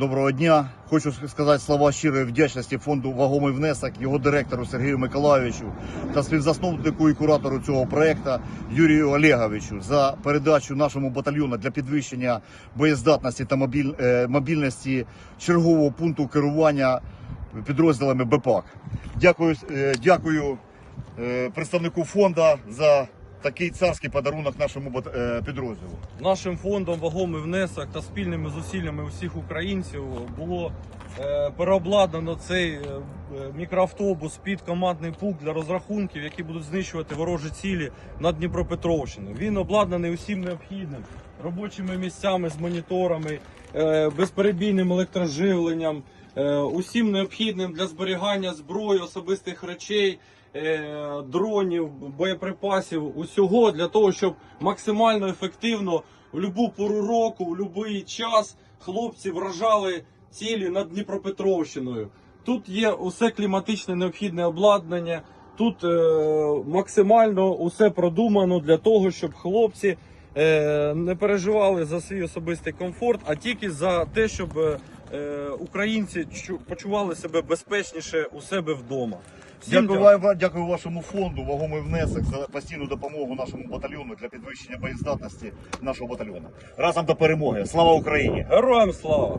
Доброго дня. Хочу сказати слова щирої вдячності фонду Вагомий внесок, його директору Сергію Миколайовичу та співзасновнику і куратору цього проекту Юрію Олеговичу за передачу нашому батальйону для підвищення боєздатності та мобіль- е, мобільності чергового пункту керування підрозділами БПАК. Дякую, е, дякую е, представнику фонду за такий царський подарунок нашому е, підрозділу. Нашим фондом вагомий внесок та спільними зусиллями усіх українців було переобладнано цей е, е, мікроавтобус під командний пункт для розрахунків, які будуть знищувати ворожі цілі над Дніпропетровщиною. Він обладнаний усім необхідним робочими місцями з моніторами, е, безперебійним електроживленням, е, усім необхідним для зберігання зброї, особистих речей. е, Дронів, боєприпасів, усього для того, щоб максимально ефективно в будь-яку пору року, в будь-який час хлопці вражали цілі над Дніпропетровщиною. Тут є усе кліматичне необхідне обладнання. Тут е, максимально усе продумано для того, щоб хлопці е, не переживали за свій особистий комфорт, а тільки за те, щоб е, українці почували себе безпечніше у себе вдома. Всім Дякую, вам- дякую вашому фонду, вагомий внесок за постійну допомогу нашому батальйону для підвищення боєздатності нашого батальйону. Разом до перемоги. Слава Україні! Героям слава!